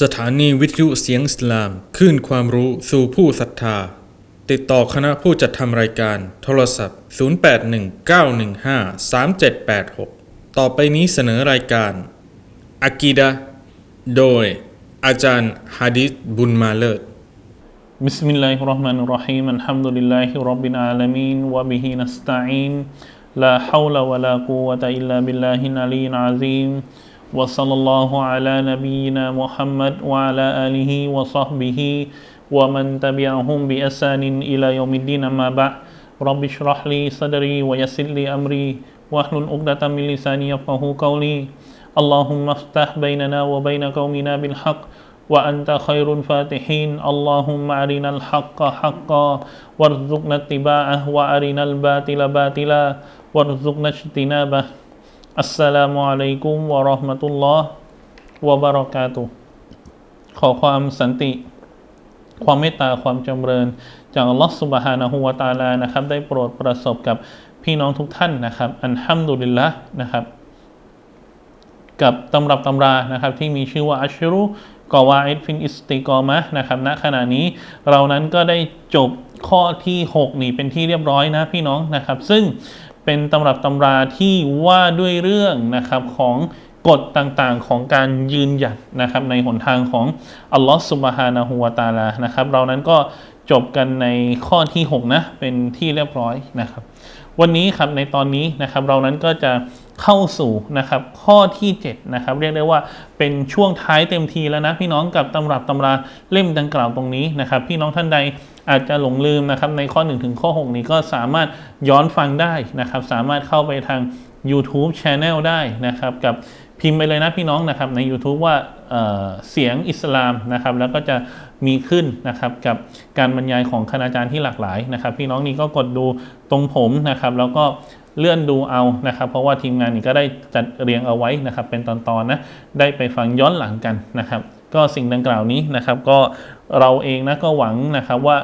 สถานีวิทยุเสียงสลามขึ้นความรู้สู่ผู้ศรัทธา ติดต่อคณะผู้จัดทำรายการ โทรศัพท์ 0819153786 ต่อไปนี้เสนอรายการอากีดะโดย อาจารย์ฮะดิษบุญมาเลิศ بسم الله الرحمن الرحيم الحمد لله رب العالمين وبه نستعين لا حول ولا قوة إلا بالله العلي العظيم وصلى الله على نبينا محمد وعلى آله وصحبه ومن تبعهم بإحسان إلى يوم الدين أما بعد. رب اشرح لي صدري ويسر لي أمري واحلل عقدة من لساني يفقه قولي. اللهم افتح بيننا وبين قومنا بالحق وأنت خير الفاتحين. اللهم أرنا الحق حقا وارزقنا اتباعه وأرنا الباطل باطلا وارزقنا اجتنابه. อัสสลามุอะลัยกุมวะราะห์มะตุลลอฮ์วะบะเราะกาตุขอความสันติ ความเมตตาความจำเริญ จากอัลลอฮ์สุบฮานะฮูวะตาลานะครับ ได้โปรดประสบกับพี่น้องทุกท่านนะครับ อันฮัมดุลิลละนะครับ กับตำรับตำรานะครับ ที่มีชื่อว่าอัชรุกอวาอิดฟินอิสติกอมะนะครับณขณะนี้เรานั้นก็ได้จบข้อที่ 6 นี่เป็นที่เรียบร้อยนะพี่น้องนะครับ ซึ่ง เป็นตำรับตำราที่ว่าด้วยเรื่องนะครับของกฎต่างๆของการยืนหยัดนะครับในหนทางของอัลลอฮฺสุบฮานะฮูวาตาลานะครับ เรานั้นก็จบกันในข้อที่ 6 นะ เป็นที่เรียบร้อยนะครับ วันนี้ครับในตอนนี้นะครับเรานั้นก็จะ เข้าสู่นะครับข้อที่7นะครับเรียกได้ว่าเป็นช่วงท้ายเต็มทีแล้วนะพี่น้องกับตำรับตำราเล่มดังกล่าวตรงนี้นะครับ พี่น้องท่านใดอาจจะหลงลืมนะครับในข้อ 1 ถึงข้อ 6 นี้ก็สามารถย้อนฟังได้นะครับ สามารถเข้าไปทาง YouTube Channel ได้นะครับ กับพิมพ์ไปเลยนะพี่น้องนะครับใน YouTube ว่าเเสียงอิสลามนะครับ แล้วก็จะมีขึ้นนะครับกับการบรรยายของคณาจารย์ที่หลากหลายนะครับ พี่น้องนี่ก็กดดูตรงผมนะครับ แล้วก็ เลื่อนดูเอานะครับ เพราะว่าทีมงานนี่ก็ได้จัดเรียงเอาไว้นะครับ เป็นตอนๆนะได้ไปฟังย้อนหลังกันนะครับ ก็สิ่งดังกล่าวนี้นะครับ ก็เราเองนะก็หวังนะครับว่า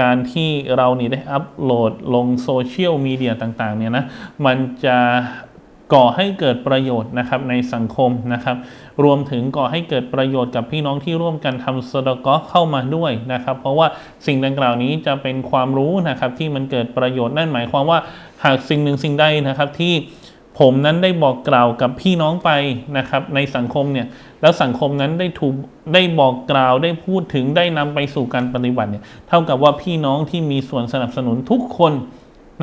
การที่เรานี่ได้อัปโหลดลงโซเชียลมีเดียต่างๆเนี่ยนะมันจะก่อให้เกิดประโยชน์นะครับในสังคมนะครับ รวมถึงก่อให้เกิดประโยชน์กับพี่น้องที่ร่วมกันทำสดกอเข้ามาด้วยนะครับ เพราะว่าสิ่งดังกล่าวนี้จะเป็นความรู้นะครับที่มันเกิดประโยชน์นั่นหมายความว่าหากสิ่งหนึ่งสิ่งใดนะครับที่ผมนั้นได้บอกกล่าวกับพี่น้องไปนะครับในสังคมเนี่ยแล้วสังคมนั้นได้ถูกได้บอกกล่าวได้พูดถึงได้นำไปสู่การปฏิบัติเนี่ยเท่ากับว่าพี่น้องที่มีส่วนสนับสนุนทุกคน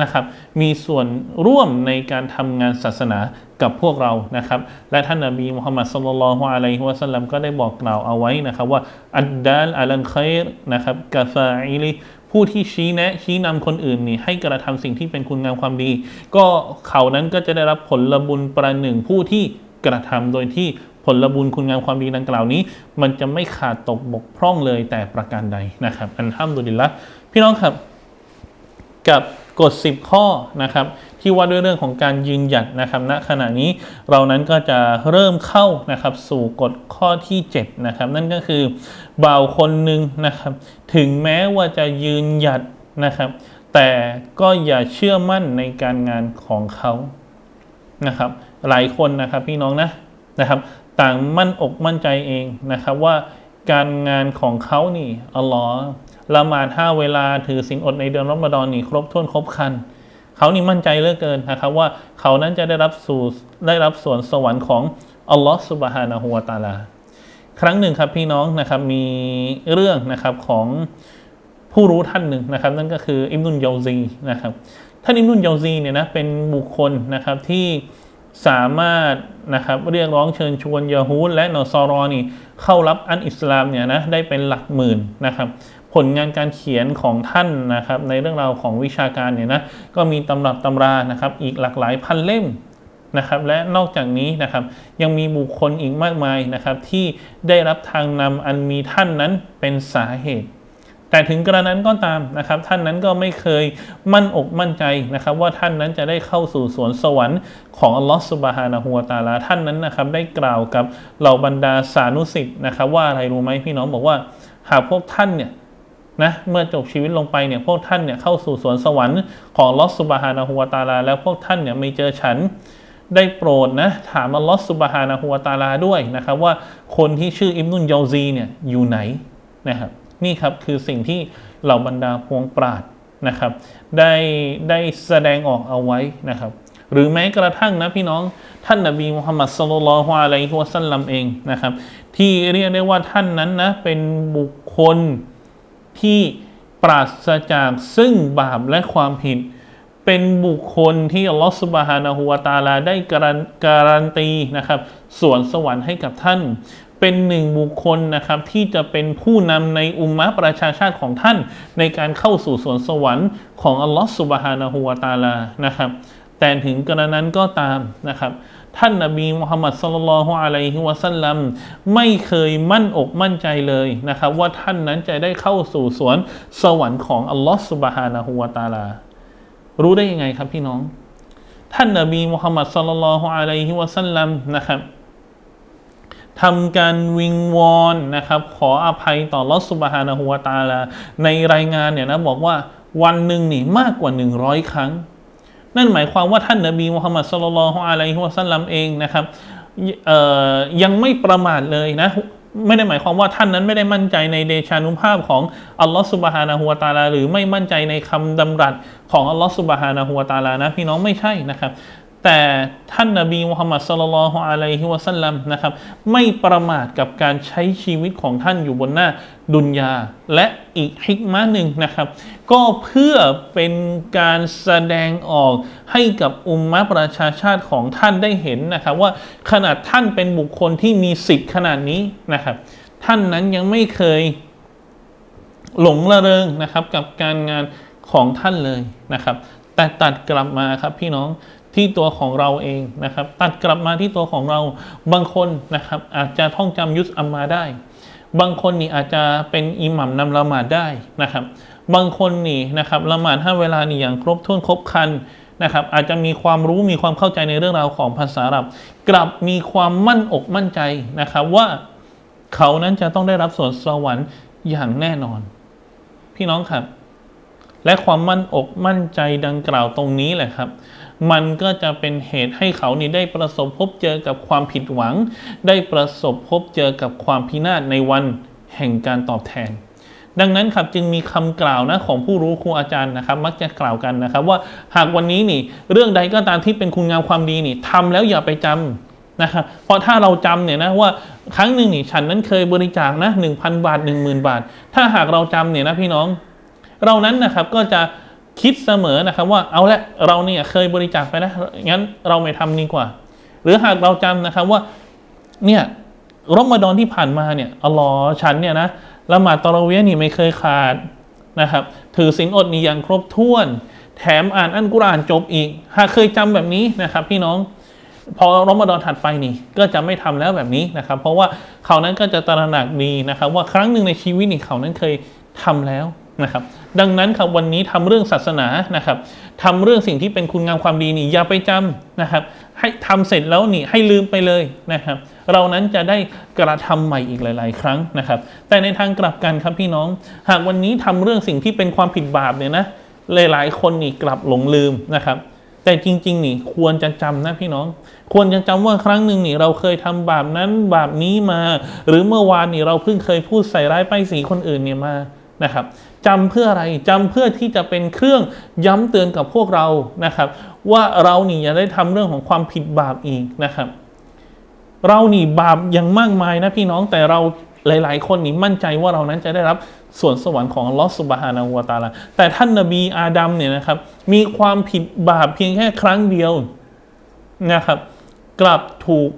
นะครับ มีส่วนร่วมในการทำงานศาสนากับพวกเรานะครับ และท่านนบีมุฮัมมัดสุลลัลฮุอะลัยฮิวะสัลลัมก็ได้บอกกล่าวเอาไว้นะครับว่าอัดดัลอัลันคอยร์นะครับกาฟาอิลิผู้ที่ชี้แนะชี้นำคนอื่นนี่ให้กระทำสิ่งที่เป็นคุณงามความดี ก็เขานั้นก็จะได้รับผลบุญประหนึ่งผู้ที่กระทำโดยที่ผลบุญคุณงามความดีดังกล่าวนี้ มันจะไม่ขาดตกบกพร่องเลยแต่ประการใดนะครับ อันห้ามดุลิละพี่น้องครับกับ กฎ 10 ข้อนะครับที่ว่าด้วยเรื่องของการยืนหยัดนะครับณขณะนี้เรานั้นก็จะเริ่มเข้านะครับสู่กฎข้อที่7นะครับนั่นก็คือบ่าวคนหนึ่งนะครับถึงแม้ว่าจะยืนหยัดนะครับแต่ก็อย่าเชื่อมั่นในการงานของเขานะครับหลายคนนะครับพี่น้องนะนะครับต่างมั่นอกมั่นใจเองนะครับว่าการงานของเขานี่อัลลอฮ์ ละหมาดห้าเวลาถือศีลอดในเดือนรอมฎอนนี่ครบถ้วนครบคัน เขานี่มั่นใจเหลือเกินนะครับว่าเขานั้นจะได้รับสู่ได้รับส่วนสวรรค์ของอัลลอฮ์สุบฮานะฮูวาตาลา ครั้งหนึ่งครับพี่น้องนะครับมีเรื่องนะครับของผู้รู้ท่านหนึ่งนะครับ นั่นก็คืออิมนุนยาซีนะครับท่านอิมนุนยาซีเนี่ยนะเป็นบุคคลนะครับที่สามารถนะครับเรียกร้องเชิญชวนยาฮูดและนอซอรอนี่เข้ารับอันอิสลามเนี่ยนะได้เป็นหลักหมื่นนะครับ ผลงานการเขียนของท่านนะครับในเรื่องราวของวิชาการเนี่ยนะก็มีตำรับตำรานะครับอีกหลากหลายพันเล่มนะครับและนอกจากนี้นะครับยังมีบุคคลอีกมากมายนะครับที่ได้รับทางนำอันมีท่านนั้นเป็นสาเหตุ แต่ถึงกระนั้นก็ตามนะครับท่านนั้นก็ไม่เคยมั่นอกมั่นใจนะครับว่าท่านนั้นจะได้เข้าสู่สวนสวรรค์ของอัลลอฮฺสุบฮานะฮูวาตาลาท่านนั้นนะครับได้กล่าวกับเหล่าบรรดาสานุสิทธ์นะครับว่าอะไรรู้ไหมพี่น้องบอกว่า หากพวกท่านเนี่ย นะเมื่อจบชีวิตลงไปเนี่ยพวกท่านเนี่ยเข้าสู่สวนสวรรค์ของลอสซุบฮานะฮูวาตาลา แล้วพวกท่านเนี่ยไม่เจอฉันได้โปรดนะถามอัลลอฮฺสุบฮานะฮูวะตาลาด้วยนะครับว่าคนที่ชื่ออิบนุนยาซีเนี่ยอยู่ไหนนะครับนี่ครับคือสิ่งที่เหล่าบรรดาพวงปราดนะครับ ได้ได้แสดงออกเอาไว้นะครับ หรือแม้กระทั่งนะพี่น้องท่านนบีมุฮัมมัดสุลลัลฮุอะลัยฮิวะสัลลัมเองนะครับ ที่เรียกได้ว่าท่านนั้นนะเป็นบุคคล ที่ปราศจากซึ่งบาปและความผิด เป็นบุคคลที่อัลลอฮฺสุบฮานะฮูวาตาลาได้การันการนตีนะครับสวนสวรรค์ให้กับท่าน เป็นหนึ่งบุคคลนะครับที่จะเป็นผู้นำในอุมมะประชาชาติของท่าน ในการเข้าสู่สวนสวรรค์ของอัลลอฮฺสุบฮานะฮูวาตาลานะครับ แต่ถึงกระนั้นก็ตามนะครับ ท่านนบีมุฮัมมัดสุลลัลฮุอะลัยฮิวะสัลลัมไม่เคยมั่นอกมั่นใจเลยนะครับ ว่าท่านนั้นจะได้เข้าสู่สวนสวรรค์ของอัลลอฮฺสุบฮานะฮูวาตาลา รู้ได้ยังไงครับพี่น้อง ท่านนบีมุฮัมมัดสุลลัลฮุอะลัยฮิวะสัลลัมนะครับทำการวิงวอนนะครับขออภัยต่อลอสุบฮานะฮูวาตาลาในรายงานเนี่ยนะบอกว่าวันหนึ่งนี่มากกว่า 100 ครั้ง นั่นหมายความว่าท่านนบีมุฮัมมัดสุลลัลฮุอะลัยฮิวะสัลลัมเองนะครับยังไม่ประมาทเลยนะไม่ได้หมายความว่าท่านนั้นไม่ได้มั่นใจในเดชานุภาพของอัลลอฮฺสุบฮานะฮูวตาลาหรือไม่มั่นใจในคำดำรัสของอัลลอฮฺสุบฮานะฮูวตาลานะพี่น้องไม่ใช่นะครับ แต่ท่านนบีมุฮัมมัดสุลลัลฮุอะลัยฮิวะสัลลัมนะครับ ไม่ประมาทกับการใช้ชีวิตของท่านอยู่บนหน้าดุนยา และอีกฮิกมะหนึ่งนะครับ ก็เพื่อเป็นการแสดงออกให้กับอุมมะประชาชาติของท่านได้เห็นนะครับ ว่าขนาดท่านเป็นบุคคลที่มีสิทธิ์ขนาดนี้นะครับ ท่านนั้นยังไม่เคยหลงระเริงนะครับกับการงานของท่านเลยนะครับ แต่ตัดกลับมาครับพี่น้อง ที่ตัวของเราเองนะครับ ตัดกลับมาที่ตัวของเราบางคนนะครับอาจจะท่องจำยุสอัมมาได้ บางคนนี่อาจจะเป็นอิหมัมนำละหมาดได้นะครับ บางคนนี่นะครับละหมาดห้าเวลานี่อย่างครบถ้วนครบคันนะครับอาจจะมีความรู้มีความเข้าใจในเรื่องราวของภาษาอับ กลับมีความมั่นอกมั่นใจนะครับว่าเขานั้นจะต้องได้รับส่วนสวรรค์อย่างแน่นอน พี่น้องครับ และความมั่นอกมั่นใจดังกล่าวตรงนี้แหละครับ มันก็จะเป็นเหตุให้เขานี่ได้ประสบพบเจอกับความผิดหวัง ได้ประสบพบเจอกับความพินาศในวันแห่งการตอบแทน ดังนั้นครับจึงมีคำกล่าวนะของผู้รู้ครูอาจารย์นะครับ มักจะกล่าวกันนะครับ ว่าหากวันนี้นี่ เรื่องใดก็ตามที่เป็นคุณงามความดีนี่ทำแล้วอย่าไปจำนะครับเพราะถ้าเราจำเนี่ยนะว่าครั้งหนึ่งนี่ฉันนั้นเคยบริจาคนะหนึ่งพันบาทหนึ่งหมื่นบาท ถ้าหากเราจำเนี่ยนะพี่น้อง เรานั้นนะครับก็จะ คิดเสมอนะครับว่าเอาละเราเนี่ยเคยบริจาคไปนะงั้นเราไม่ทำดีกว่า หรือหากเราจำนะครับว่าเนี่ยรอมฎอนที่ผ่านมาเนี่ยอัลลอฮ์ฉันเนี่ยนะละหมาดตอเระเวียนี่ไม่เคยขาดนะครับ ถือศีลอดนี่อย่างครบถ้วน แถมอ่านอันกุรอานจบอีก หากเคยจำแบบนี้นะครับ พี่น้องพอรอมฎอนถัดไปนี่ก็จะไม่ทำแล้วแบบนี้นะครับ เพราะว่าเขานั้นก็จะตระหนักดีนะครับ ว่าครั้งหนึ่งในชีวิตนี่เขานั้นเคยทำแล้ว นะครับดังนั้นครับวันนี้ทำเรื่องศาสนานะครับทำเรื่องสิ่งที่เป็นคุณงามความดีนี่อย่าไปจำนะครับ ให้ทำเสร็จแล้วนี่ให้ลืมไปเลยนะครับ เรานั้นจะได้กระทำใหม่อีกหลาย ๆ ครั้งนะครับ แต่ในทางกลับกันครับพี่น้อง หากวันนี้ทำเรื่องสิ่งที่เป็นความผิดบาปเนี่ยนะหลายๆ คนนี่กลับหลงลืมนะครับ แต่จริง ๆ นี่ควรจะจำนะพี่น้อง ควรจะจำว่าครั้งหนึ่งนี่เราเคยทำบาปนั้นบาปนี้มา หรือเมื่อวานนี่เราเพิ่งเคยพูดใส่ร้ายป้ายสีคนอื่นเนี่ยมา นะครับจำเพื่ออะไรจำเพื่อที่จะเป็นเครื่องย้ำเตือนกับพวกเรานะครับ ว่าเรานี่อย่าได้ทำเรื่องของความผิดบาปอีกนะครับ เรานี่บาปยังมากมายนะพี่น้องแต่เราหลาย ๆ คนนี่มั่นใจว่าเรานั้นจะได้รับส่วนสวรรค์ของอัลลอฮฺสุบฮานาหูวาตาลาแต่ท่านนบีอาดัมเนี่ยนะครับ มีความผิดบาปเพียงแค่ครั้งเดียวนะครับ กลับถูก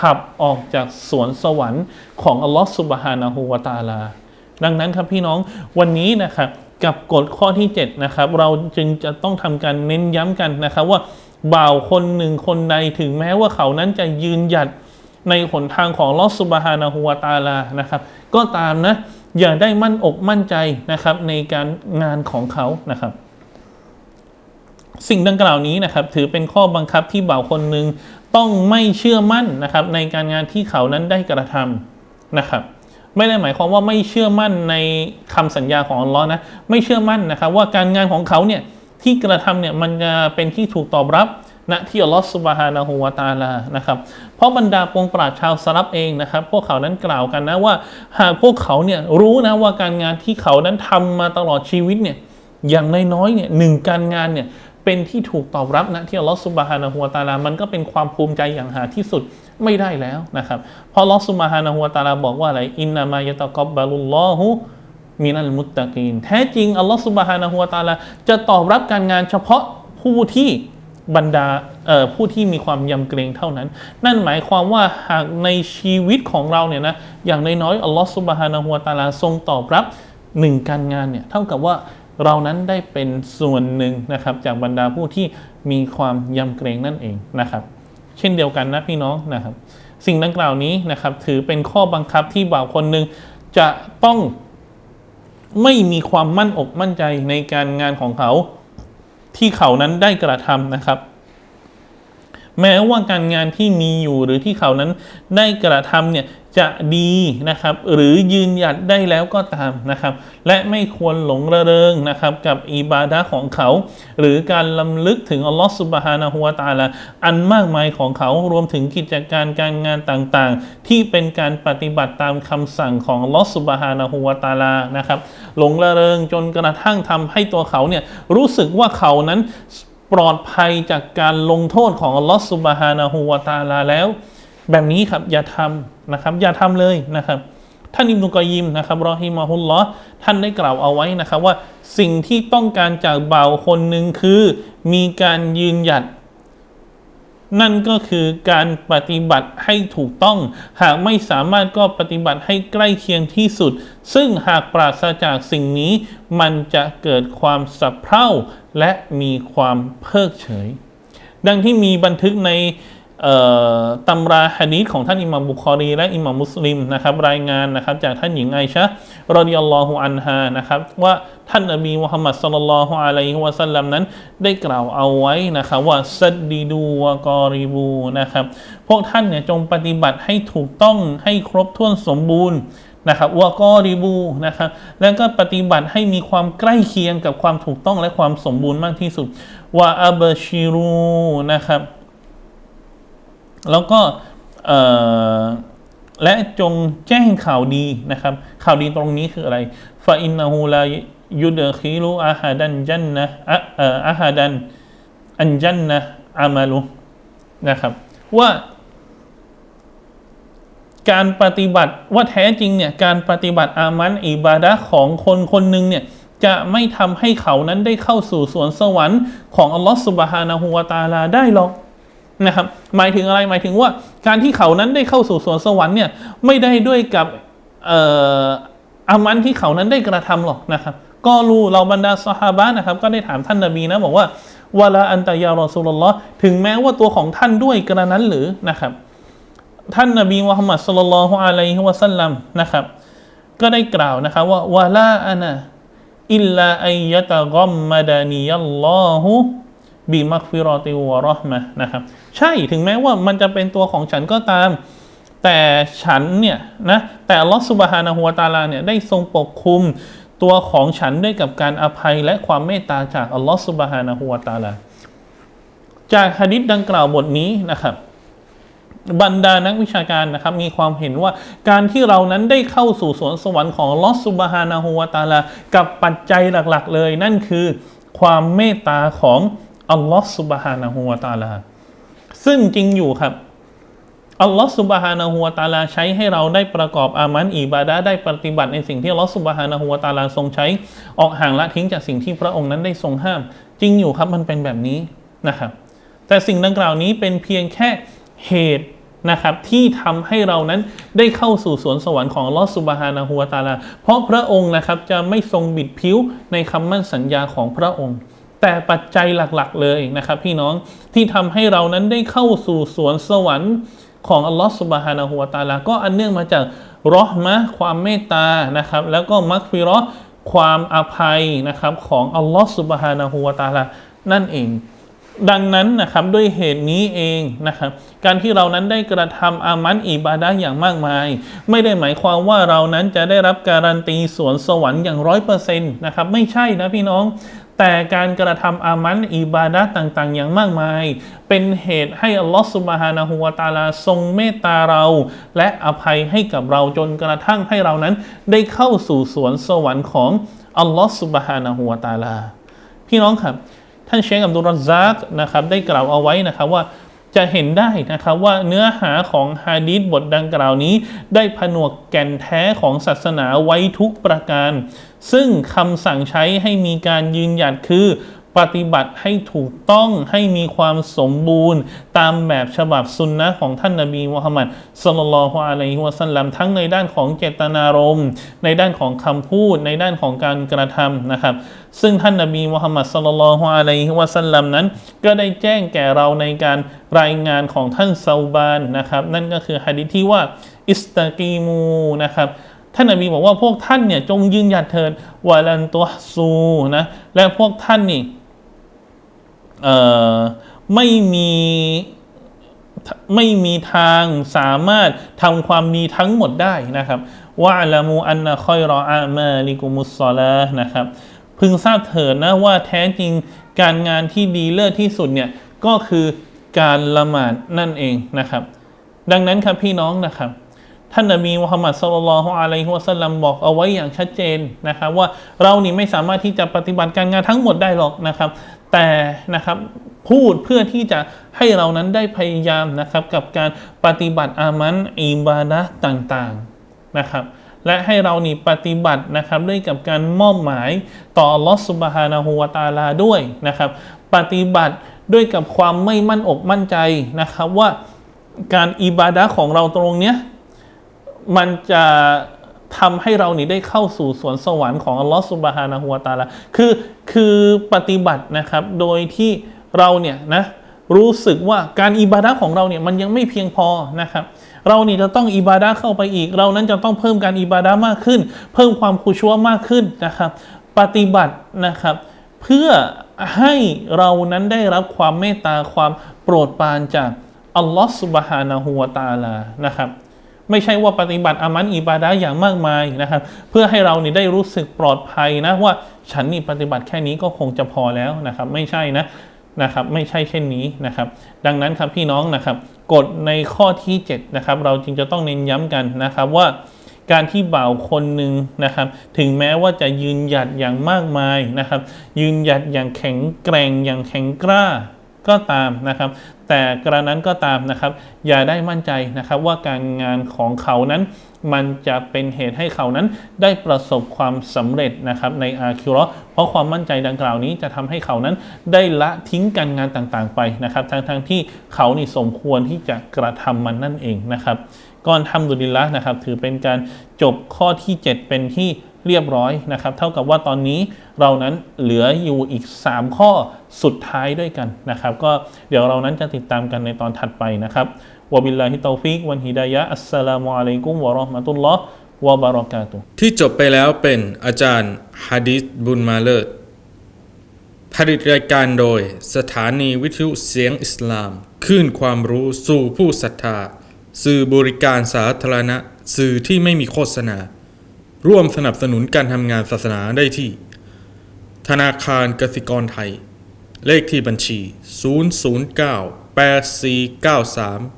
ขับออกจากสวนสวรรค์ของอัลลอฮฺสุบฮานาหูวาตาลา ดังนั้นครับพี่น้องวันนี้นะครับกับกฎข้อที่7นะครับเราจึงจะต้องทำการเน้นย้ำกันนะครับว่าบ่าวคนหนึ่งคนใดถึงแม้ว่าเขานั้นจะยืนหยัดในหนทางของลอสุบฮานาหูวตาลานะครับ ก็ตามนะ อย่าได้มั่นอกมั่นใจนะครับ ในการงานของเขานะครับ สิ่งดังกล่าวนี้นะครับ ถือเป็นข้อบังคับที่บ่าวคนหนึ่งต้องไม่เชื่อมั่นนะครับ ในการงานที่เขานั้นได้กระทำนะครับ ไม่ได้หมายความว่าไม่เชื่อมั่นในคำสัญญาของอัลลอฮ์นะไม่เชื่อมั่นนะครับว่าการงานของเขาเนี่ยที่กระทำเนี่ยมันจะเป็นที่ถูกตอบรับณที่อัลลอฮฺสุบฮานะฮูวาตาลานะครับ เพราะบรรดาปวงปราชชาวสลับเองนะครับ พวกเขานั้นกล่าวกันนะว่า หากพวกเขาเนี่ยรู้นะว่าการงานที่เขานั้นทำมาตลอดชีวิตเนี่ยอย่างน้อยๆเนี่ยหนึ่งการงานเนี่ย เป็นที่ถูกตอบรับนะที่อัลลอฮฺสุบฮานะฮูวาตาลา มันก็เป็นความภูมิใจอย่างหาที่สุดไม่ได้แล้วนะครับเพราะอัลลอฮฺสุบฮานะฮูวาตาลาบอกว่าอะไรอินนามายะตะกอบบาลุลลอฮุมินัลมุตตะกีนแท้จริงอัลลอฮฺสุบฮานะฮูวตาลาจะตอบรับการงานเฉพาะผู้ที่บรรดาผู้ที่มีความยำเกรงเท่านั้น นั่นหมายความว่าหากในชีวิตของเราเนี่ยนะอย่างน้อยๆอัลลอฮฺสุบฮานะฮูวตาลาทรงตอบรับหนึ่งการงานเนี่ยเท่ากับว่า เรานั้นได้เป็นส่วนหนึ่งนะครับจากบรรดาผู้ที่มีความยำเกรงนั่นเองนะครับ เช่นเดียวกันนะพี่น้องนะครับ สิ่งดังกล่าวนี้นะครับ ถือเป็นข้อบังคับที่บ่าวคนหนึ่งจะต้องไม่มีความมั่นอกมั่นใจในการงานของเขา ที่เขานั้นได้กระทำนะครับ แม้ว่าการงานที่มีอยู่หรือที่เขานั้นได้กระทำเนี่ยจะดีนะครับ หรือยืนหยัดได้แล้วก็ตามนะครับ และไม่ควรหลงระเริงนะครับ กับอิบาดะของเขา หรือการลำลึกถึงอัลลอฮฺสุบฮานะฮูวะตาลาอันมากมายของเขารวมถึงกิจการการงานต่างๆ ที่เป็นการปฏิบัติตามคำสั่งของอัลลอฮฺสุบฮานะฮูวะตาลานะครับ หลงระเริงจนกระทั่งทำให้ตัวเขาเนี่ยรู้สึกว่าเขานั้น ปลอดภัยจากการลงโทษของอัลลอฮฺสุบฮานาฮูวาตาลาแล้ว แบบนี้ครับอย่าทำนะครับ อย่าทำเลยนะครับ ท่านอิมนุกอยิมนะครับรอฮิมาฮุลลอท่านได้กล่าวเอาไว้นะครับว่าสิ่งที่ต้องการจากบ่าวคนหนึ่งคือ มีการยืนหยัด นั่นก็คือการปฏิบัติให้ถูกต้อง หากไม่สามารถก็ปฏิบัติให้ใกล้เคียงที่สุด ซึ่งหากปราศจากสิ่งนี้ มันจะเกิดความสับเพร่าและมีความเพิกเฉย ดังที่มีบันทึกใน ตำราฮะดีษของท่านอิหม่ามบุคอรี และอิหม่ามมุสลิมนะครับรายงานนะครับจากท่านหญิงไอชะรอดิยัลลอฮุอันฮานะครับว่าท่านนบีมุฮัมมัดศ็อลลัลลอฮุอะลัยฮิวะสัลลัมนั้นได้กล่าวเอาไว้นะครับว่าซัดดีดูวะกอริบูนะครับพวกท่านเนี่ยจงปฏิบัติให้ถูกต้องให้ครบถ้วนสมบูรณ์นะครับวะกอริบูนะครับแล้วก็ปฏิบัติให้มีความใกล้เคียงกับความถูกต้องและความสมบูรณ์มากที่สุดวะอับชิรูนะครับ แล้วก็และจงแจ้งข่าวดีนะครับ ข่าวดีตรงนี้คืออะไรฟาอินนาฮูลายุดคิรุอาฮาดันจันนะอาฮาดันอันจันนะอามาลุนะครับ ว่าการปฏิบัติว่าแท้จริงเนี่ยการปฏิบัติอามันอิบาดะของคนคนหนึ่งเนี่ยจะไม่ทำให้เขานั้นได้เข้าสู่สวนสวรรค์ของอัลลอฮฺสุบฮานะฮูวาตาลาได้หรอก นะครับหมายถึงอะไรหมายถึงว่าการที่เขานั้นได้เข้าสู่สวนสวรรค์เนี่ยไม่ได้ด้วยกับอามันที่เขานั้นได้กระทำหรอกนะครับ ก็รู้เราบรรดาสหาบะนะครับ ก็ได้ถามท่านนบีนะบอกว่าวลาอันตะยารอซูลุลลอฮ์ถึงแม้ว่าตัวของท่านด้วยกระนั้นหรือนะครับ ท่านนบีมุฮัมมัดสุลลัลฮุอะลัยฮิวะสัลลัมนะครับ ก็ได้กล่าวนะครับว่าวลาอานะอิลลาอัยยะตะกัมมะดานียัลลอฮุ บีมักฟิรอติวรอห์มะนะครับ ใช่ถึงแม้ว่ามันจะเป็นตัวของฉันก็ตาม แต่ฉันเนี่ยนะแต่ลอสุบฮานะฮูวตาลาเนี่ยได้ทรงปกคุมตัวของฉันด้วยกับการอภัยและความเมตตาจากอัลลอฮฺสุบฮานะฮูวตาลา จากหะดิษดังกล่าวบทนี้นะครับ บรรดานักวิชาการนะครับ มีความเห็นว่าการที่เรานั้นได้เข้าสู่สวนสวรรค์ของลอสุบฮานะฮูวาตาลา กับปัจจัยหลักๆ เลย นั่นคือความเมตตาของ อัลลอฮฺสุบฮานะฮูวาตาลา ซึ่งจริงอยู่ครับอัลลอฮฺสุบฮานะฮูวาตาลาใช้ให้เราได้ประกอบอามันอิบาดะได้ปฏิบัติในสิ่งที่อัลลอฮฺสุบฮานะฮูวาตาลาทรงใช้ออกห่างละทิ้งจากสิ่งที่พระองค์นั้นได้ทรงห้าม จริงอยู่ครับมันเป็นแบบนี้นะครับ แต่สิ่งดังกล่าวนี้เป็นเพียงแค่เหตุนะครับที่ทำให้เรานั้นได้เข้าสู่สวนสวรรค์ของลอสุบฮานะฮูวตาลา เพราะพระองค์นะครับจะไม่ทรงบิดผิวในคำมั่นสัญญาของพระองค์ แต่ปัจจัยหลักๆ เลยนะครับ พี่น้องที่ทำให้เรานั้นได้เข้าสู่สวนสวรรค์ของอัลลอฮฺสุบฮานะฮูวาตาลา ก็อันเนื่องมาจากรอห์มะความเมตตานะครับ แล้วก็มักฟิราะห์ความอภัยนะครับของอัลลอฮฺสุบฮานะฮูวาตาลา นั่นเอง ดังนั้นนะครับด้วยเหตุนี้เองนะครับ การที่เรานั้นได้กระทำอามันอิบาดะอย่างมากมาย ไม่ได้หมายความว่าเรานั้นจะได้รับการันตีสวนสวรรค์อย่างร้อยเปอร์เซ็นต์นะครับ ไม่ใช่นะพี่น้อง แต่การกระทำอามันอิบาดะต่างๆ อย่างมากมาย เป็นเหตุให้อัลลอฮฺสุบฮานะฮูวะตาลาทรงเมตตาเรา และอภัยให้กับเราจนกระทั่งให้เรานั้น ได้เข้าสู่สวนสวรรค์ของอัลลอฮฺสุบฮานะฮูวะตาลา พี่น้องครับ ท่านเชคอับดุลรซักนะครับได้กล่าวเอาไว้นะครับว่า จะเห็นได้นะครับว่าเนื้อหาของฮะดีษบทดังกล่าวนี้ ได้ผนวกแก่นแท้ของศาสนาไว้ทุกประการ ซึ่งคำสั่งใช้ให้มีการยืนหยัดคือปฏิบัติให้ถูกต้องให้มีความสมบูรณ์ ตามแบบฉบับสุนนะของท่านนบีมุฮัมมัดสลลัลลอฮุอะลัยฮิวะสัลลัมทั้งในด้านของเจตนารมณ์ ในด้านของคำพูดในด้านของการกระทำนะครับ ซึ่งท่านนบีมุฮัมมัดสุลลัลฮุอะลัยฮิวะสัลลัมนั้น ก็ได้แจ้งแก่เราในการรายงานของท่านซาบานนะครับ นั่นก็คือฮะดิษที่ว่าอิสตากีมูนะครับท่านนบีบอกว่าพวกท่านเนี่ยจงยืนหยัดเถิดวาลันตัวซูนะและพวกท่านนี่เอ่อไม่มีไม่มีทางสามารถทำความดีทั้งหมดได้นะครับว่าละมูอันนะคอยรออามาลิกุมุสซอลาห์นะครับ พึงทราบเถิดนะว่าแท้จริงการงานที่ดีเลิศที่สุดเนี่ยก็คือการละหมาดนั่นเองนะครับ ดังนั้นครับพี่น้องนะครับ ท่านนบีมุฮัมมัดสุลลัลอฮุอะลัยฮิวะสัลลัมบอกเอาไว้อย่างชัดเจนนะครับว่าเรานี่ไม่สามารถที่จะปฏิบัติการงานทั้งหมดได้หรอกนะครับ แต่นะครับพูดเพื่อที่จะให้เรานั้นได้พยายามนะครับกับการปฏิบัติอามันอิบาดะต่างๆนะครับ และให้เรานี่ปฏิบัตินะครับด้วยกับการมอบหมายต่ออัลลอฮฺสุบฮานะฮูวตาลาด้วยนะครับ ปฏิบัติด้วยกับความไม่มั่นอกมั่นใจนะครับว่าการอิบาดะของเราตรงเนี้ยมันจะทำให้เรานี่ได้เข้าสู่สวนสวรรค์ของอัลลอฮฺสุบฮานะฮูวตาลาคือคือปฏิบัตินะครับ โดยที่เราเนี่ยนะรู้สึกว่าการอิบาดะของเราเนี่ยมันยังไม่เพียงพอนะครับ เรานี่จะต้องอิบาดะเข้าไปอีก เรานั้นจะต้องเพิ่มการอิบาดะมากขึ้น เพิ่มความคุชัวมากขึ้นนะครับ ปฏิบัตินะครับ เพื่อให้เรานั้นได้รับความเมตตาความโปรดปรานจากอัลลอฮฺสุบฮานะฮูวตาลานะครับไม่ใช่ว่าปฏิบัติอามันอิบาดะอย่างมากมายนะครับ เพื่อให้เรานี่ได้รู้สึกปลอดภัยนะว่าฉันนี่ปฏิบัติแค่นี้ก็คงจะพอแล้วนะครับ ไม่ใช่นะ นะครับไม่ใช่เช่นนี้นะครับ ดังนั้นครับพี่น้องนะครับกฎในข้อที่7นะครับเราจึงจะต้องเน้นย้ำกันนะครับว่าการที่บ่าวคนหนึ่งนะครับ ถึงแม้ว่าจะยืนหยัดอย่างมากมายนะครับ ยืนหยัดอย่างแข็งแกร่งอย่างแข็งกล้าก็ตามนะครับ แต่กระนั้นก็ตามนะครับ อย่าได้มั่นใจนะครับว่าการงานของเขานั้น มันจะเป็นเหตุให้เขานั้นได้ประสบความสำเร็จนะครับในอาคิเระเพราะความมั่นใจดังกล่าวนี้จะทำให้เขานั้นได้ละทิ้งการงานต่างๆไปนะครับทั้งๆที่เขานี่สมควรที่จะกระทำมันนั่นเองนะครับก่อนทำดุลิละนะครับถือเป็นการจบข้อที่ 7 เป็นที่เรียบร้อยนะครับ เท่ากับว่าตอนนี้เรานั้นเหลืออยู่อีก 3 ข้อสุดท้ายด้วยกันนะครับ ก็เดี๋ยวเรานั้นจะติดตามกันในตอนถัดไปนะครับ วะบิลลาฮิตอฟิกวันฮิดายะอัสสลามุอะลัยกุมวะเราะห์มะตุลลอฮ์วะบารอกาตุฮ์ที่จบไปแล้วเป็นอาจารย์ฮะดิษบุญมาเลิศผลิตรายการโดยสถานีวิทยุเสียงอิสลามคลื่นความรู้สู่ผู้ศรัทธา สื่อบริการสาธารณะ สื่อที่ไม่มีโฆษณา ร่วมสนับสนุนการทำงานศาสนาได้ที่ ธนาคารกสิกรไทย เลขที่บัญชี 009 8493